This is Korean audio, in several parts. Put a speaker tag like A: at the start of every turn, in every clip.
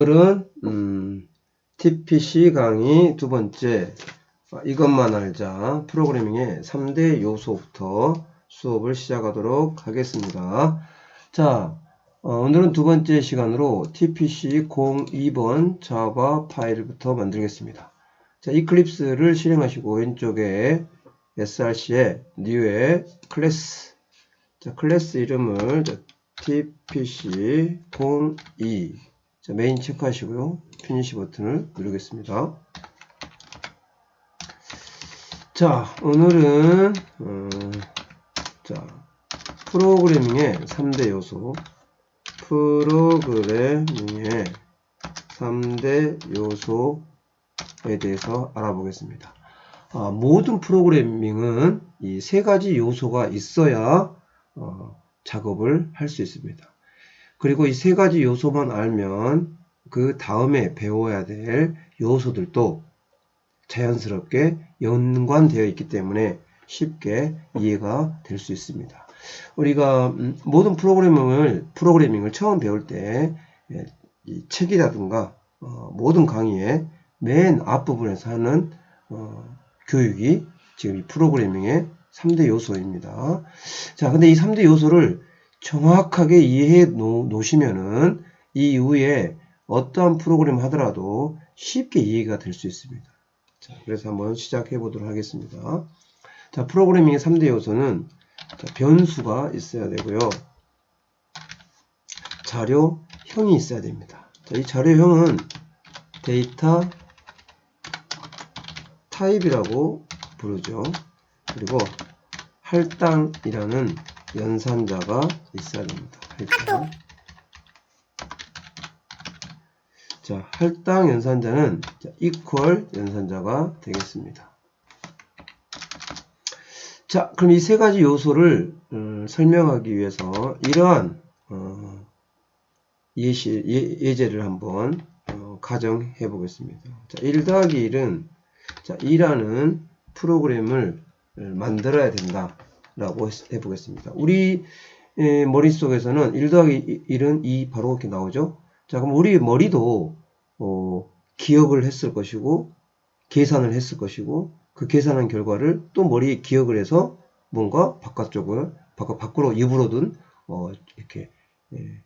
A: 오늘은 음, TPC 강의 두 번째 아, 이것만 알자 프로그래밍의 3대 요소부터 수업을 시작하도록 하겠습니다. 자, 어, 오늘은 두 번째 시간으로 TPC 02번 자바 파일부터 만들겠습니다. 자, 이클립스를 실행하시고 왼쪽에 src에 new에 클래스 자, 클래스 이름을 자, TPC 02 자, 메인 체크하시고요. 피니시 버튼을 누르겠습니다. 자, 오늘은 어, 자, 프로그래밍의 3대 요소 프로그래밍의 3대 요소에 대해서 알아보겠습니다. 아, 모든 프로그래밍은 이 세 가지 요소가 있어야 어, 작업을 할 수 있습니다. 그리고 이 세 가지 요소만 알면 그 다음에 배워야 될 요소들도 자연스럽게 연관되어 있기 때문에 쉽게 이해가 될 수 있습니다. 우리가 음, 모든 프로그래밍을 프로그래밍을 처음 배울 때 예, 책이라든가 어, 모든 강의의 맨 앞부분에서 하는 어, 교육이 지금 이 프로그래밍의 3대 요소입니다. 자, 근데 이 3대 요소를 정확하게 이해해 놓으시면은 이후에 어떠한 프로그램 하더라도 쉽게 이해가 될 수 있습니다. 자, 그래서 한번 시작해 보도록 하겠습니다. 자, 프로그래밍의 3대 요소는 자, 변수가 있어야 되고요. 자료형이 있어야 됩니다. 자, 이 자료형은 데이터 타입이라고 부르죠. 그리고 할당이라는 연산자가 있어야 됩니다. 할당. 자, 할당 연산자는 자, equal 연산자가 되겠습니다. 자, 그럼 이 세 가지 요소를 음, 설명하기 위해서 이러한 어, 예시, 예, 제를 한번 어, 가정해 보겠습니다. 자, 1 더하기 1은 자, 2라는 프로그램을 만들어야 된다. 라고 해보겠습니다. 우리 머릿속에서는 1 더하기 1은 2 바로 이렇게 나오죠. 자, 그럼 우리 머리도 어, 기억을 했을 것이고 계산을 했을 것이고 그 계산한 결과를 또 머리에 기억을 해서 뭔가 바깥쪽을 바깥 밖으로 입으로든 어, 이렇게 예,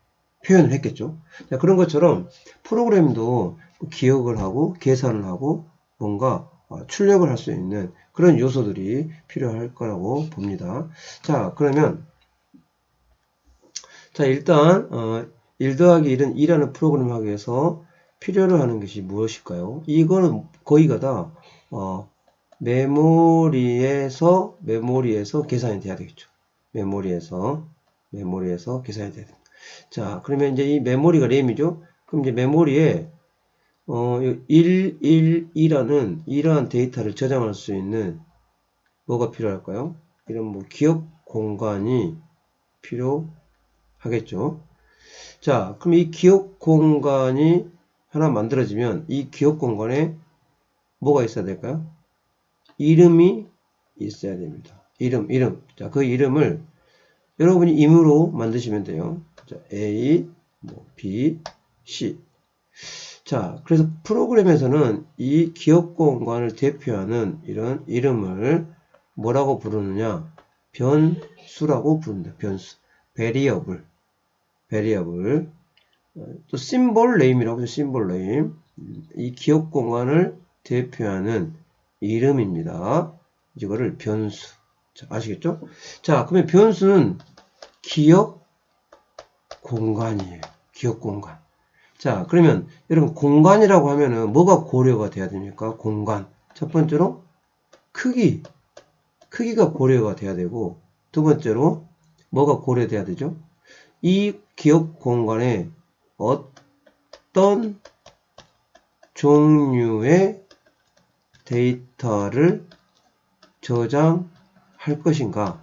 A: 표현을 했겠죠. 자, 그런 것처럼 프로그램도 기억을 하고 계산을 하고 뭔가 어, 출력을 할 수 있는 그런 요소들이 필요할 거라고 봅니다. 자, 그러면 자, 일단 어, 1 더하기 1은 2라는 프로그램을 하기 위해서 필요로 하는 것이 무엇일까요? 이거는 거의가 다 어, 메모리에서 메모리에서 계산이 돼야 되겠죠. 메모리에서 메모리에서 계산이 돼야 됩니다. 자, 그러면 이제 이 메모리가 램이죠. 그럼 이제 메모리에 어, 112라는 이러한 데이터를 저장할 수 있는 뭐가 필요할까요? 이런 뭐 기억 공간이 필요하겠죠. 자, 그럼 이 기억 공간이 하나 만들어지면 이 기억 공간에 뭐가 있어야 될까요? 이름이 있어야 됩니다. 이름, 이름. 자, 그 이름을 여러분이 임으로 만드시면 돼요. 자, A, 뭐 B, C. 자, 그래서 프로그램에서는 이 기억 공간을 대표하는 이런 이름을 뭐라고 부르느냐? 변수라고 부릅니다. 변수. variable. variable. 또 symbol name이라고 하죠. symbol name. 이 기억 공간을 대표하는 이름입니다. 이거를 변수. 자, 아시겠죠? 자, 그러면 변수는 기억 공간이에요. 기억 공간. 자, 그러면 여러분 공간이라고 하면은 뭐가 고려가 돼야 됩니까? 공간. 첫 번째로 크기. 크기가 고려가 돼야 되고 두 번째로 뭐가 고려돼야 되죠? 이 기억 공간에 어떤 종류의 데이터를 저장할 것인가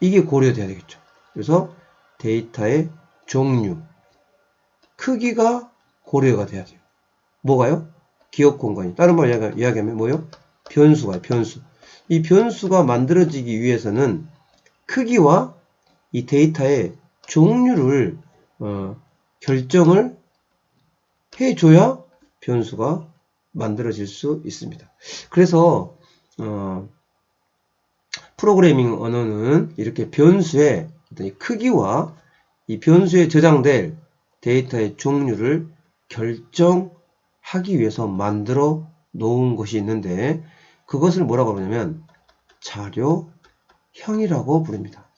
A: 이게 고려돼야 되겠죠. 그래서 데이터의 종류, 크기가 고려가 돼야 돼요. 뭐가요? 기억 공간이. 다른 말로 이야기하면 뭐요? 변수가 변수. 이 변수가 만들어지기 위해서는 크기와 이 데이터의 종류를 어, 결정을 해줘야 변수가 만들어질 수 있습니다. 그래서 어, 프로그래밍 언어는 이렇게 변수의 크기와 이 변수에 저장될 데이터의 종류를 결정하기 위해서 만들어 놓은 것이 있는데 그것을 뭐라고 부르냐면 자료형이라고 부릅니다.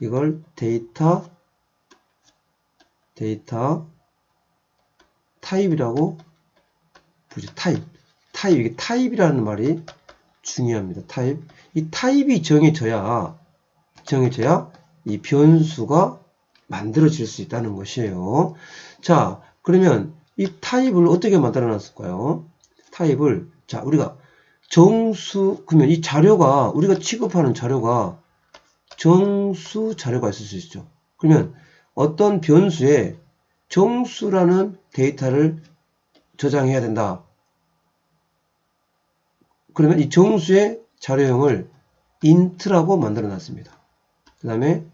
A: 이걸 데이터 데이터 타입이라고 부르죠. 타입. 타입. 이게 타입이라는 말이 중요합니다. 타입. 이 타입이 정해져야 정해져야 이 변수가 만들어질 수 있다는 것이에요. 자, 그러면 이 타입을 어떻게 만들어 놨을까요? 타입을 자, 우리가 정수 그러면 이 자료가 우리가 취급하는 자료가 정수 자료가 있을 수 있죠. 그러면 어떤 변수에 정수라는 데이터를 저장해야 된다. 그러면 이 정수의 자료형을 int라고 만들어 놨습니다. 그 다음에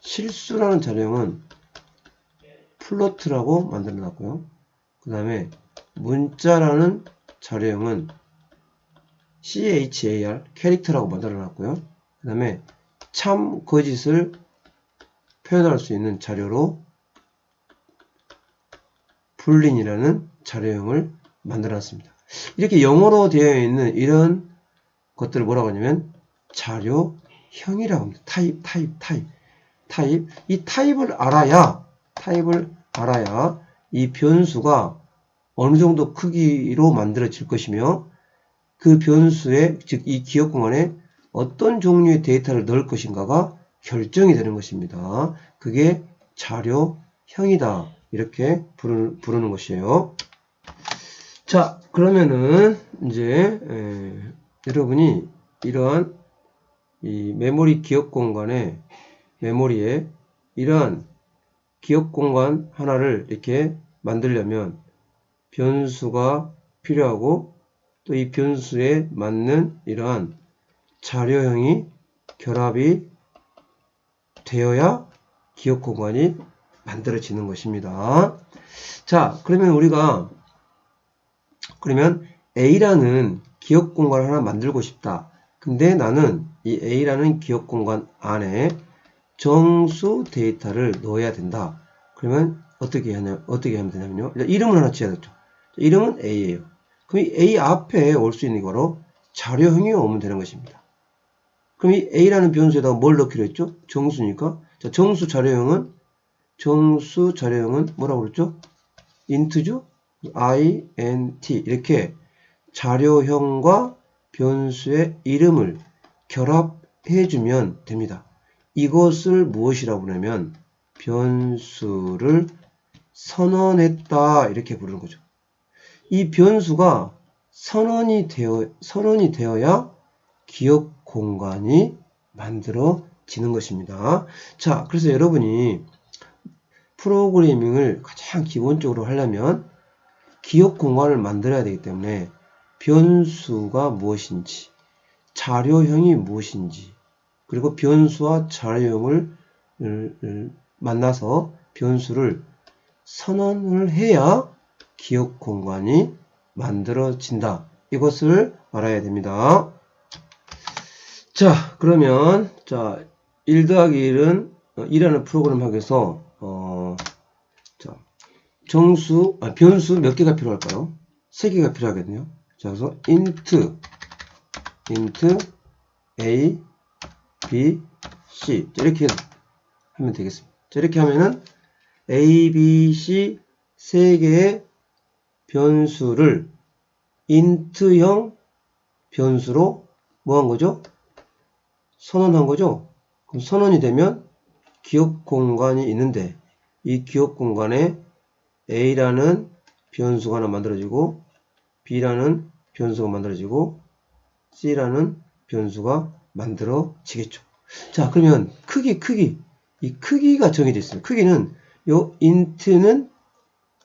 A: 실수라는 자료형은 플로트라고 만들어 놨고요. 그 다음에 문자라는 자료형은 char 캐릭터라고 만들어 놨고요. 그 다음에 참 거짓을 표현할 수 있는 자료로 불린이라는 자료형을 만들어 놨습니다. 이렇게 영어로 되어 있는 이런 것들을 뭐라고 하냐면 자료형이라고 합니다. 타입, 타입, 타입. 타입. 이 타입을 알아야, 타입을 알아야 이 변수가 어느 정도 크기로 만들어질 것이며 그 변수에, 즉 이 기억 공간에 어떤 종류의 데이터를 넣을 것인가가 결정이 되는 것입니다. 그게 자료형이다. 이렇게 부르는, 것이에요. 자, 그러면은 이제 에, 여러분이 이러한 이 메모리 기억 공간에 메모리에 이러한 기억 공간 하나를 이렇게 만들려면 변수가 필요하고 또 이 변수에 맞는 이러한 자료형이 결합이 되어야 기억 공간이 만들어지는 것입니다. 자, 그러면 우리가 그러면 A라는 기억 공간을 하나 만들고 싶다. 근데 나는 이 A라는 기억 공간 안에 정수 데이터를 넣어야 된다. 그러면 어떻게 하냐, 어떻게 하면 되냐면요. 이름을 하나 지어야겠죠. 이름은 A예요. 그럼 이 A 앞에 올 수 있는 거로 자료형이 오면 되는 것입니다. 그럼 이 A라는 변수에다가 뭘 넣기로 했죠? 정수니까. 자, 정수 자료형은 정수 자료형은 뭐라고 그랬죠? int죠? int 이렇게 자료형과 변수의 이름을 결합해 주면 됩니다. 이것을 무엇이라고 부르냐면 변수를 선언했다 이렇게 부르는 거죠. 이 변수가 선언이 되어 선언이 되어야 기억 공간이 만들어지는 것입니다. 자, 그래서 여러분이 프로그래밍을 가장 기본적으로 하려면 기억 공간을 만들어야 되기 때문에 변수가 무엇인지, 자료형이 무엇인지, 그리고 변수와 자료형을 만나서 변수를 선언을 해야 기억 공간이 만들어진다. 이것을 알아야 됩니다. 자, 그러면, 자, 1 더하기 1은 1라는 프로그램 하기에서 어, 자, 정수, 아, 변수 몇 개가 필요할까요? 세 개가 필요하거든요. 자, 그래서 int, int a, b, c 이렇게 하면 되겠습니다. 자, 이렇게 하면은 a, b, c 세 개의 변수를 int형 변수로 뭐 한 거죠? 선언한 거죠? 그럼 선언이 되면 기억 공간이 있는데 이 기억 공간에 A라는 변수가 하나 만들어지고 B라는 변수가 만들어지고 C라는 변수가 만들어지겠죠. 자, 그러면 크기, 크기. 이 크기가 정해져 있습니다. 크기는 요 int는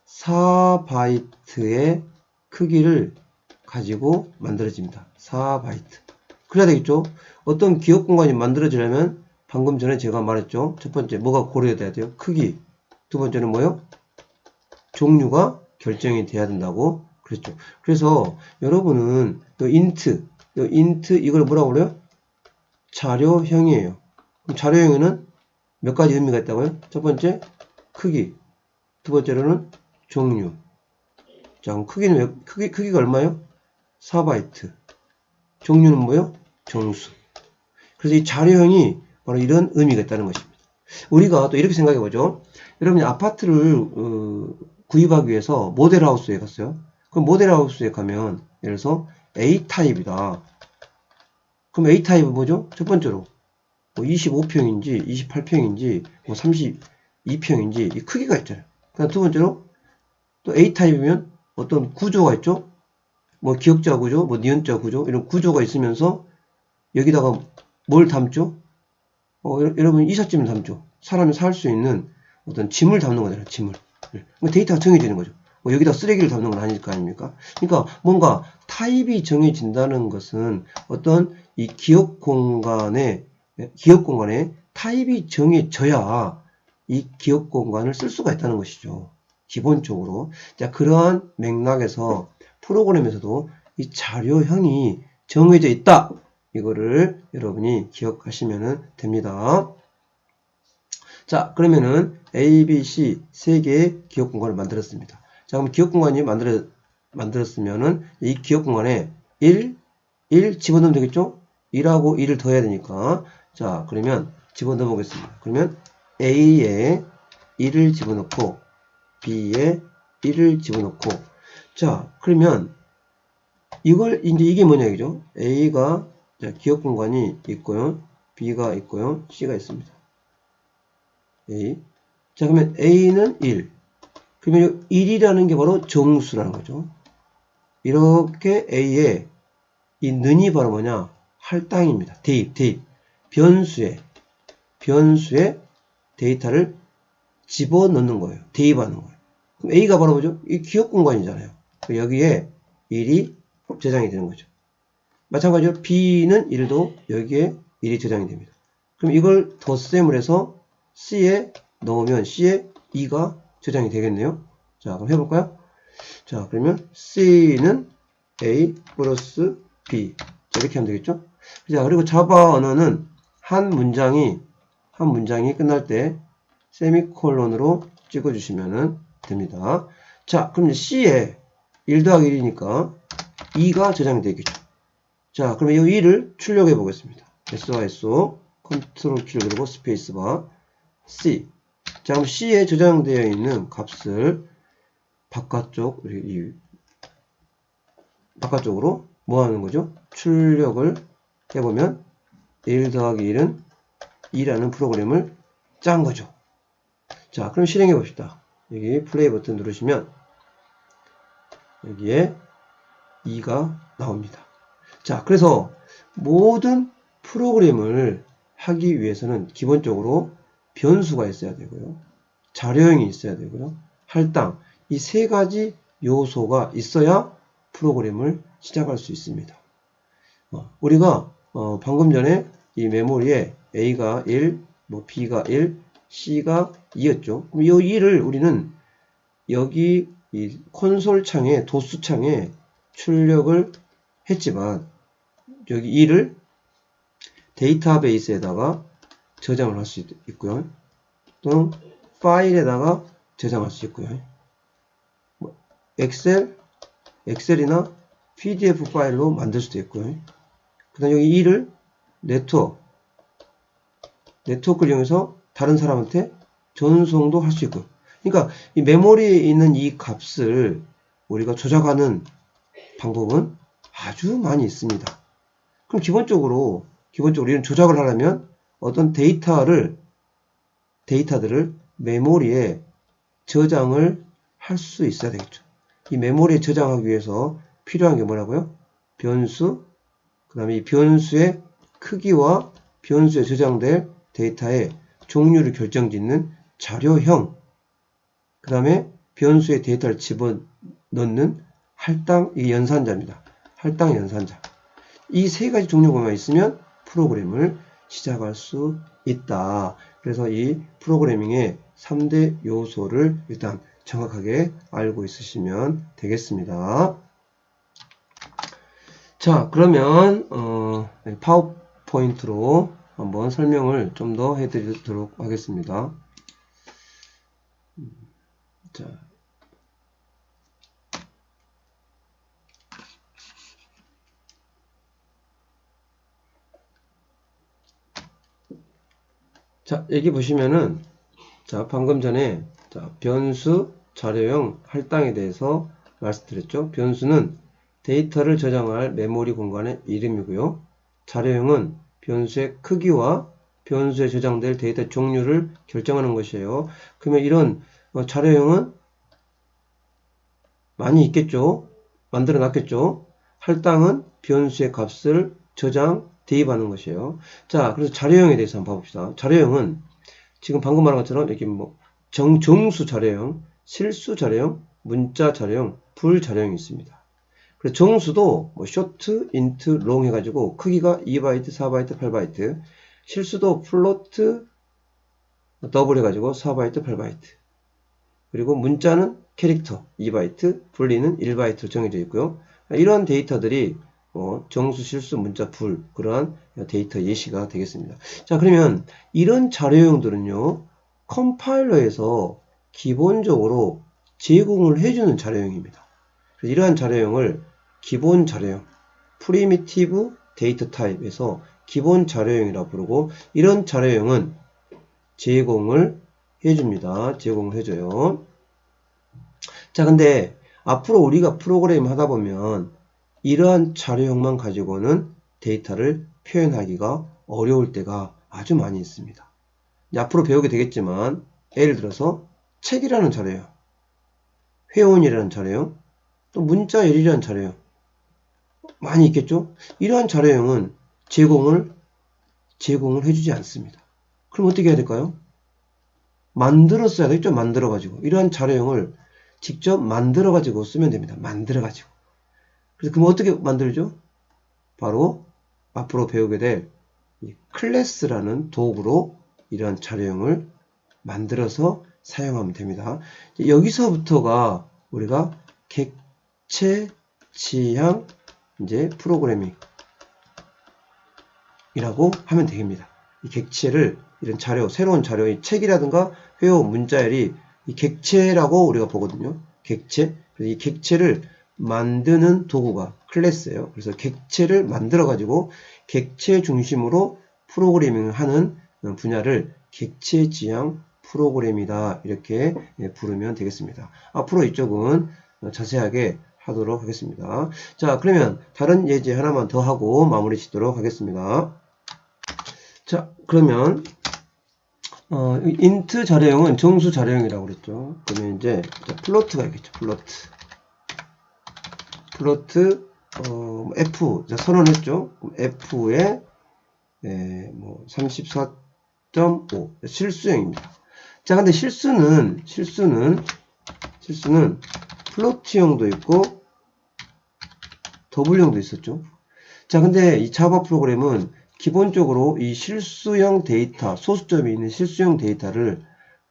A: 4바이트의 크기를 가지고 만들어집니다. 4바이트. 그래야 되겠죠? 어떤 기억 공간이 만들어지려면 방금 전에 제가 말했죠. 첫 번째, 뭐가 고려돼야 돼요? 크기. 두 번째는 뭐요? 종류가 결정이 돼야 된다고 그랬죠. 그래서 여러분은 요 인트, 요 인트 이걸 뭐라고 그래요? 자료형이에요. 자료형에는 몇 가지 의미가 있다고요? 첫 번째 크기, 두 번째로는 종류. 자, 그럼 크기는 몇, 크기 크기가 얼마요? 4바이트. 종류는 뭐요? 정수. 그래서 이 자료형이 바로 이런 의미가 있다는 것입니다. 우리가 또 이렇게 생각해 보죠. 여러분이 아파트를 어, 구입하기 위해서 모델하우스에 갔어요. 그럼 모델하우스에 가면 예를 들어서 A 타입이다. 그럼 A 타입은 뭐죠? 첫 번째로 뭐 25평인지 28평인지 뭐 32평인지 이 크기가 있잖아요. 그다음 두 번째로 또 A 타입이면 어떤 구조가 있죠? 뭐 기역자 구조, 뭐 니은자 구조 이런 구조가 있으면서 여기다가 뭘 담죠? 어, 여러분 이삿짐을 담죠. 사람이 살 수 있는 어떤 짐을 담는 거잖아요. 짐을. 네. 뭐 데이터가 정해지는 거죠. 뭐 여기다 쓰레기를 담는 건 아닐 거 아닙니까? 그러니까 뭔가 타입이 정해진다는 것은 어떤 이 기억 공간에 기억 공간에 타입이 정해져야 이 기억 공간을 쓸 수가 있다는 것이죠. 기본적으로. 자, 그러한 맥락에서 프로그램에서도 이 자료형이 정해져 있다. 이거를 여러분이 기억하시면 됩니다. 자, 그러면은 A, B, C 세 개의 기억 공간을 만들었습니다. 자, 그럼 기억 공간이 만들어, 만들었으면은 이 기억 공간에 1, 1 집어넣으면 되겠죠? 1하고 1을 더해야 되니까. 자, 그러면 집어넣어 보겠습니다. 그러면 A에 1을 집어넣고 B에 1을 집어넣고 자, 그러면 이걸 이제 이게 뭐냐 이죠? A가 자, 기억 공간이 있고요. B가 있고요. C가 있습니다. A. 자, 그러면 A는 1. 그러면 1이라는 게 바로 정수라는 거죠. 이렇게 A에 이 는이 바로 뭐냐? 할당입니다. 대입, 대입. 변수에, 변수에 데이터를 집어넣는 거예요. 대입하는 거예요. 그럼 A가 바로 뭐죠? 이 기억 공간이잖아요. 여기에 1이 저장이 되는 거죠. 마찬가지로 B는 1도 여기에 1이 저장이 됩니다. 그럼 이걸 덧셈을 해서 C에 넣으면 C에 2가 저장이 되겠네요. 자, 그럼 해볼까요? 자, 그러면 C는 A 플러스 B. 자, 이렇게 하면 되겠죠? 자, 그리고 자바 언어는 한 문장이, 한 문장이 끝날 때 세미콜론으로 찍어주시면 됩니다. 자, 그럼 C에 1 더하기 1이니까 2가 저장이 되겠죠. 자, 그러면 이 2를 출력해 보겠습니다. S와 SO, 컨트롤 키를 누르고 스페이스바, C. 자, 그럼 C에 저장되어 있는 값을 바깥쪽, 이, 바깥쪽으로 뭐 하는 거죠? 출력을 해보면 1 더하기 1은 2라는 프로그램을 짠 거죠. 자, 그럼 실행해 봅시다. 여기 플레이 버튼 누르시면 여기에 2가 나옵니다. 자, 그래서 모든 프로그램을 하기 위해서는 기본적으로 변수가 있어야 되고요. 자료형이 있어야 되고요. 할당. 이 세 가지 요소가 있어야 프로그램을 시작할 수 있습니다. 어, 우리가 어, 방금 전에 이 메모리에 A가 1, 뭐 B가 1, C가 2였죠. 그럼 이 2를 우리는 여기 이 콘솔 창에 도수 창에 출력을 했지만 여기 2를 데이터베이스에다가 저장을 할 수 있고요. 또는 파일에다가 저장할 수 있고요. 뭐 엑셀, 엑셀이나 PDF 파일로 만들 수도 있고요. 그 다음 여기 2를 네트워크, 네트워크를 이용해서 다른 사람한테 전송도 할 수 있고요. 그러니까 이 메모리에 있는 이 값을 우리가 조작하는 방법은 아주 많이 있습니다. 그럼 기본적으로 기본적으로 이런 조작을 하려면 어떤 데이터를 데이터들을 메모리에 저장을 할 수 있어야 되겠죠. 이 메모리에 저장하기 위해서 필요한 게 뭐라고요? 변수, 그 다음에 이 변수의 크기와 변수에 저장될 데이터의 종류를 결정짓는 자료형, 그 다음에 변수의 데이터를 집어넣는 할당 이 연산자입니다. 할당 연산자. 이 세 가지 종류가 있으면 프로그램을 시작할 수 있다. 그래서 이 프로그래밍의 3대 요소를 일단 정확하게 알고 있으시면 되겠습니다. 자, 그러면 어, 파워포인트로 한번 설명을 좀 더 해드리도록 하겠습니다. 자, 자, 여기 보시면은, 자, 방금 전에, 자, 변수, 자료형, 할당에 대해서 말씀드렸죠. 변수는 데이터를 저장할 메모리 공간의 이름이고요. 자료형은 변수의 크기와 변수에 저장될 데이터 종류를 결정하는 것이에요. 그러면 이런 어, 자료형은 많이 있겠죠. 만들어 놨겠죠. 할당은 변수의 값을 저장, 대입하는 것이에요. 자, 그래서 자료형에 대해서 한번 봐봅시다. 자료형은 지금 방금 말한 것처럼 이렇게 뭐 정, 정수 자료형, 실수 자료형, 문자 자료형, 불 자료형이 있습니다. 그래서 정수도 뭐롱 해가지고 크기가 2바이트, 4바이트, 8바이트 실수도 플로트, 더블 해가지고 4바이트, 8바이트 그리고 문자는 캐릭터 2바이트, 분리는 1바이트로 정해져 있고요. 이런 데이터들이 어, 정수, 실수, 문자, 불 그러한 데이터 예시가 되겠습니다. 자 그러면 이런 자료형들은요 컴파일러에서 기본적으로 제공을 해주는 자료형입니다. 이러한 자료형을 기본 자료형, 프리미티브 데이터 타입에서 기본 자료형이라고 부르고 이런 자료형은 제공을 해줍니다. 제공을 해줘요. 자 근데 앞으로 우리가 프로그램 하다 보면 이러한 자료형만 가지고는 데이터를 표현하기가 어려울 때가 아주 많이 있습니다. 앞으로 배우게 되겠지만 예를 들어서 책이라는 자료형, 회원이라는 자료형, 또 문자열이라는 자료형 많이 있겠죠? 이러한 자료형은 제공을 제공을 해주지 않습니다. 그럼 어떻게 해야 될까요? 만들었어야 되겠죠? 만들어 가지고 이러한 자료형을 직접 만들어 가지고 쓰면 됩니다. 만들어 가지고 그래서 그럼 어떻게 만들죠? 바로 앞으로 배우게 될 클래스라는 도구로 이러한 자료형을 만들어서 사용하면 됩니다. 여기서부터가 우리가 객체 지향 이제 프로그래밍 이라고 하면 되겠습니다. 이 객체를 이런 자료, 새로운 자료, 이 책이라든가 회화 문자열이 이 객체라고 우리가 보거든요. 객체. 이 객체를 만드는 도구가 클래스예요. 그래서 객체를 만들어 가지고 객체 중심으로 프로그래밍을 하는 분야를 객체 지향 프로그램이다 이렇게 예, 부르면 되겠습니다. 앞으로 이쪽은 자세하게 하도록 하겠습니다. 자 그러면 다른 예제 하나만 더 하고 마무리 짓도록 하겠습니다. 자 그러면 어, 인트 자료형은 정수 자료형이라고 그랬죠. 그러면 이제 플로트가 있겠죠. 플로트 플로트 어, F 선언했죠. F에 예, 뭐 34.5 실수형입니다. 자, 근데 실수는 실수는 실수는 플로트형도 있고 더블형도 있었죠. 자, 근데 이 자바 프로그램은 기본적으로 이 실수형 데이터, 소수점이 있는 실수형 데이터를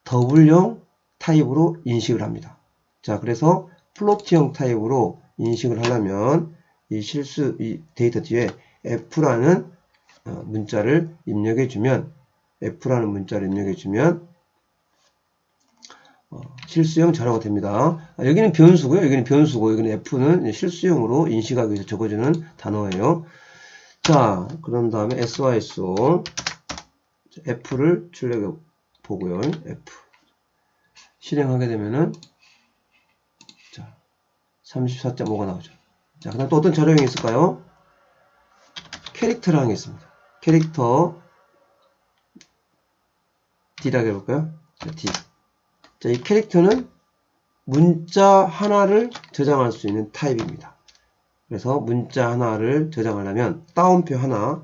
A: 더블형 타입으로 인식을 합니다. 자, 그래서 플로트형 타입으로 인식을 하려면 이 실수 이 데이터 뒤에 f라는 어, 문자를 입력해 주면 f라는 문자를 입력해 주면 어, 실수형 자료가 됩니다. 아, 여기는 변수고요. 여기는 변수고 여기는 f는 실수형으로 인식하기 위해서 적어주는 단어예요. 자, 그런 다음에 SYSO f를 출력해 보고요. f 실행하게 되면은 34.5가 나오죠. 자, 그 다음 또 어떤 자료형이 있을까요? 캐릭터라는 게 있습니다. 캐릭터 D라고 해볼까요? 자, D. 자, 이 캐릭터는 문자 하나를 저장할 수 있는 타입입니다. 그래서 문자 하나를 저장하려면 따옴표 하나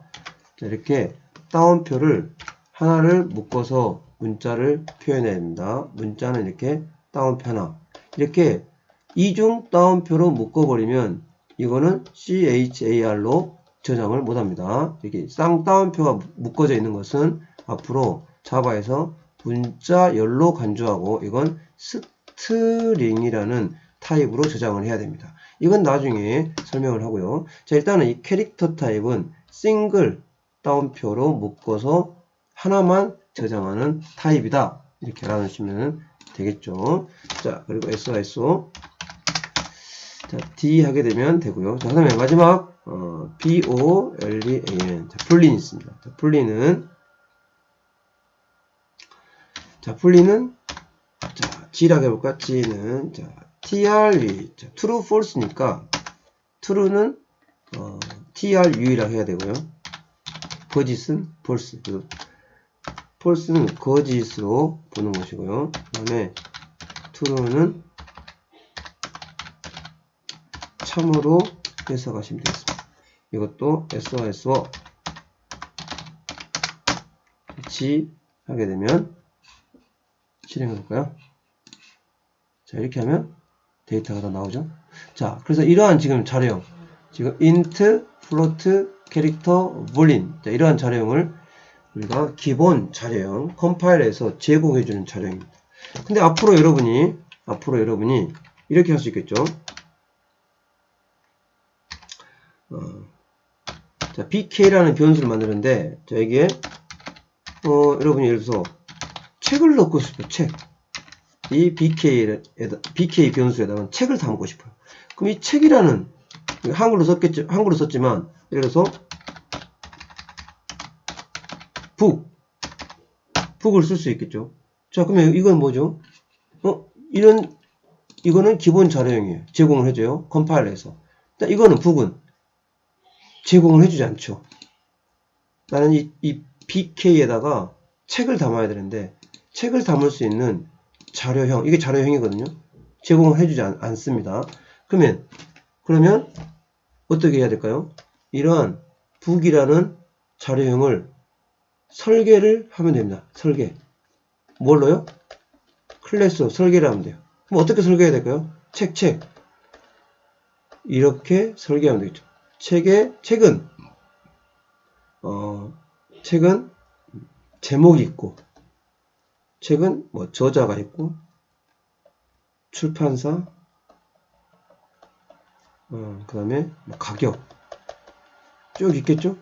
A: 자, 이렇게 따옴표를 하나를 묶어서 문자를 표현해야 됩니다. 문자는 이렇게 따옴표 하나 이렇게 이중 따옴표로 묶어버리면 이거는 CHAR로 저장을 못합니다. 이렇게 쌍따옴표가 묶어져 있는 것은 앞으로 자바에서 문자열로 간주하고 이건 스트링이라는 타입으로 저장을 해야 됩니다. 이건 나중에 설명을 하고요. 자, 일단은 이 캐릭터 타입은 싱글 따옴표로 묶어서 하나만 저장하는 타입이다. 이렇게 알아놓으시면 되겠죠. 자, 그리고 SOSO. 자, D 하게 되면 되고요. 자, 그 다음에 마지막, 어, BOLEAN. 자, 풀린 있습니다. 자, 풀린은, 자, 풀린은, 자, G라고 해볼까? G는, 자, TRU. 자, true, false니까, true는, 어, TRU라고 해야 되고요. 거짓은 false. 그, false는 거짓으로 보는 것이고요. 그 다음에, true는 참으로 해석하시면 되겠습니다. 이것도 SO와 SO 같이 하게 되면 실행해 볼까요? 자, 이렇게 하면 데이터가 다 나오죠. 자, 그래서 이러한 지금 자료형, 지금 int, float, 캐릭터, boolean 자, 이러한 자료형을 우리가 기본 자료형 컴파일에서 제공해 주는 자료형입니다. 근데 앞으로 여러분이 앞으로 여러분이 이렇게 할 수 있겠죠. 어, 자, bk라는 변수를 만드는데, 자, 여기에, 어, 여러분이 예를 들어서, 책을 넣고 싶어요, 책. 이 bk에, bk 변수에다가 책을 담고 싶어요. 그럼 이 책이라는, 한글로 썼겠죠, 한글로 썼지만, 예를 들어서, 북. 북을 쓸 수 있겠죠. 자, 그러면 이건 뭐죠? 어, 이런, 이거는 기본 자료형이에요. 제공을 해줘요. 컴파일러에서. 이거는 북은 제공을 해주지 않죠. 나는 이, 이 BK에다가 책을 담아야 되는데 책을 담을 수 있는 자료형 이게 자료형이거든요. 제공을 해주지 않, 습니다 그러면 그러면 어떻게 해야 될까요? 이러한 북이라는 자료형을 설계를 하면 됩니다. 설계. 뭘로요? 클래스로 설계를 하면 돼요. 그럼 어떻게 설계해야 될까요? 책, 책. 이렇게 설계하면 되겠죠. 책의 책은 어 책은 제목이 있고 책은 뭐 저자가 있고 출판사 어, 그 다음에 뭐 가격 쭉 있겠죠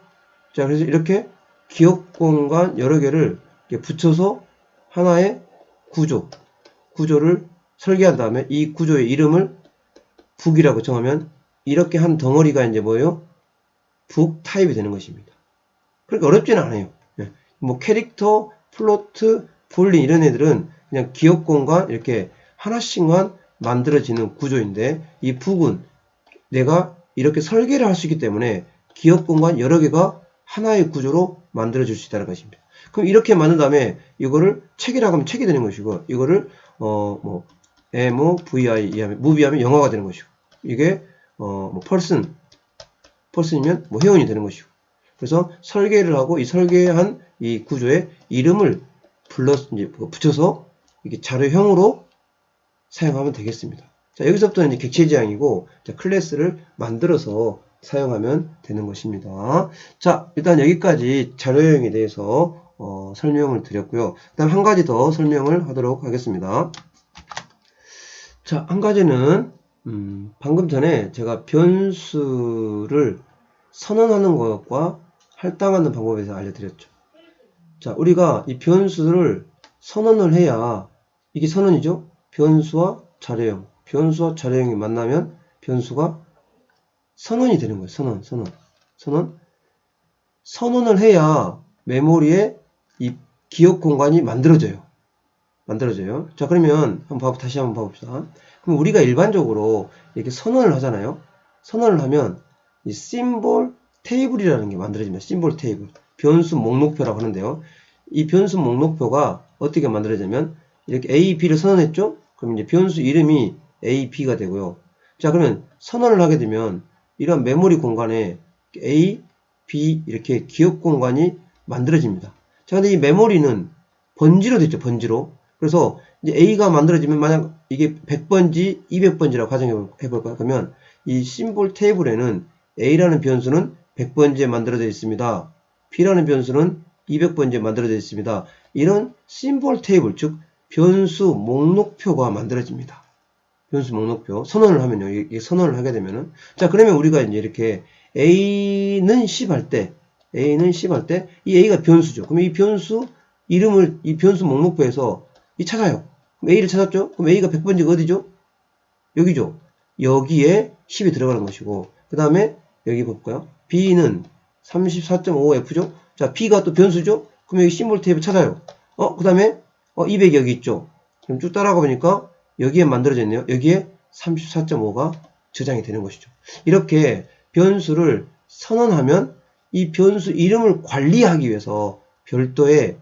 A: 자 그래서 이렇게 기억 공간 여러 개를 붙여서 하나의 구조 구조를 설계한 다음에 이 구조의 이름을 북이라고 정하면 이렇게 한 덩어리가 이제 뭐예요? 북 타입이 되는 것입니다. 그러니까 어렵지는 않아요. 예. 뭐 캐릭터, 플로트, 볼린 이런 애들은 그냥 공간 이렇게 하나씩만 만들어지는 구조인데 이 북은 내가 이렇게 설계를 할 수 있기 때문에 공간 여러 개가 하나의 구조로 만들어질 수 있다는 것입니다. 그럼 이렇게 만든 다음에 이거를 책이라고 하면 책이 되는 것이고 이거를 어뭐 M, VI 이하면 무비하면 영화가 되는 것이고 이게 어, 뭐 펄슨, 펄슨이면 뭐 회원이 되는 것이고. 그래서 설계를 하고 이 설계한 이 구조에 이름을 불러 이제 붙여서 이게 자료형으로 사용하면 되겠습니다. 자, 여기서부터는 이제 객체 지향이고 자, 클래스를 만들어서 사용하면 되는 것입니다. 자, 일단 여기까지 자료형에 대해서 어, 설명을 드렸고요. 그다음 한 가지 더 설명을 하도록 하겠습니다. 자, 한 가지는 음, 방금 전에 제가 변수를 선언하는 것과 할당하는 방법에 대해서 알려드렸죠. 자, 우리가 이 변수를 선언을 해야 이게 선언이죠. 변수와 자료형, 변수와 자료형이 만나면 변수가 선언이 되는 거예요. 선언, 선언, 선언. 선언을 해야 메모리에 이 기억 공간이 만들어져요. 만들어져요. 자, 그러면 한번 봐, 다시 한번 봐봅시다. 그럼 우리가 일반적으로 이렇게 선언을 하잖아요. 선언을 하면 이 심볼 테이블이라는 게 만들어집니다. 심볼 테이블. 변수 목록표라고 하는데요. 이 변수 목록표가 어떻게 만들어지냐면 이렇게 A, B를 선언했죠? 그럼 이제 변수 이름이 A, B가 되고요. 자, 그러면 선언을 하게 되면 이런 메모리 공간에 A, B 이렇게 기억 공간이 만들어집니다. 자, 근데 이 메모리는 번지로 됐죠, 번지로. 그래서 이제 A가 만들어지면 만약 이게 100번지, 200번지라고 가정해 볼까요? 그러면 이 심볼 테이블에는 A라는 변수는 100번지에 만들어져 있습니다. B라는 변수는 200번지에 만들어져 있습니다. 이런 심볼 테이블, 즉 변수 목록표가 만들어집니다. 변수 목록표 선언을 하면요. 이게 선언을 하게 되면은 자 그러면 우리가 이제 이렇게 a는 10 할 때 a는 10 할 때 이 a가 변수죠. 그럼 이 변수 이름을 이 변수 목록표에서 이 찾아요. 그럼 a를 찾았죠? 그럼 a가 100번지가 어디죠? 여기죠. 여기에 10이 들어가는 것이고 그 다음에 여기 볼까요? b는 34.5f죠? 자 b가 또 변수죠? 그럼 여기 심볼 테이블 찾아요. 어, 그 다음에 어, 200 여기 있죠? 그럼 쭉 따라가 보니까 여기에 만들어져 있네요. 여기에 34.5가 저장이 되는 것이죠. 이렇게 변수를 선언하면 이 변수 이름을 관리하기 위해서 별도의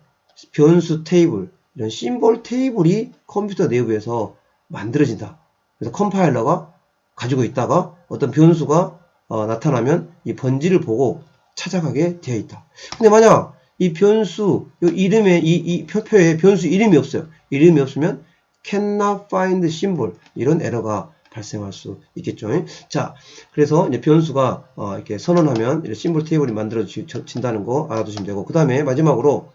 A: 변수 테이블, 이런 심볼 테이블이 컴퓨터 내부에서 만들어진다. 그래서 컴파일러가 가지고 있다가 어떤 변수가 어, 나타나면 이 번지를 보고 찾아가게 되어 있다. 근데 만약 이 변수 이 이름에 이, 이 표표에 변수 이름이 없어요. 이름이 없으면 cannot find symbol 이런 에러가 발생할 수 있겠죠. 자, 그래서 이제 변수가 어, 이렇게 선언하면 이런 심볼 테이블이 만들어진다는 거 알아두시면 되고 그 다음에 마지막으로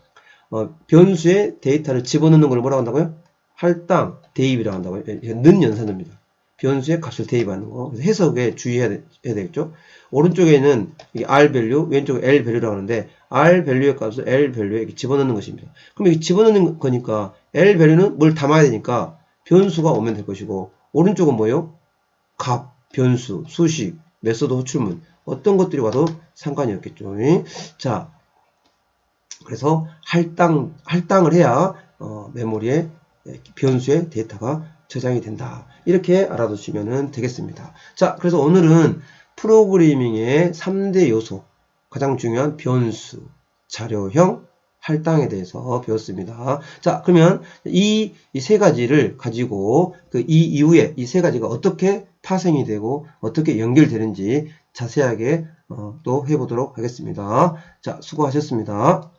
A: 어, 변수의 데이터를 집어넣는 걸 뭐라고 한다고요? 할당 대입이라고 한다고요. 는 연산입니다. 변수의 값을 대입하는 거. 그래서 해석에 주의해야 되, 겠죠 오른쪽에는 R 밸류, 왼쪽에 L 밸류라고 하는데 R 밸류의 값을 L 밸류에 집어넣는 것입니다. 그럼 이게 집어넣는 거니까 L 밸류는 뭘 담아야 되니까 변수가 오면 될 것이고 오른쪽은 뭐예요? 값, 변수, 수식, 메소드 호출문 어떤 것들이 와도 상관이 없겠죠. 자, 그래서 할당 할당을 해야 어, 메모리에 변수의 데이터가 저장이 된다. 이렇게 알아두시면 되겠습니다. 자, 그래서 오늘은 프로그래밍의 3대 요소, 가장 중요한 변수, 자료형, 할당에 대해서 배웠습니다. 자, 그러면 이 세 가지를 가지고 그 이 이후에 이 세 가지가 어떻게 파생이 되고 어떻게 연결되는지 자세하게 어, 또 해보도록 하겠습니다. 자, 수고하셨습니다.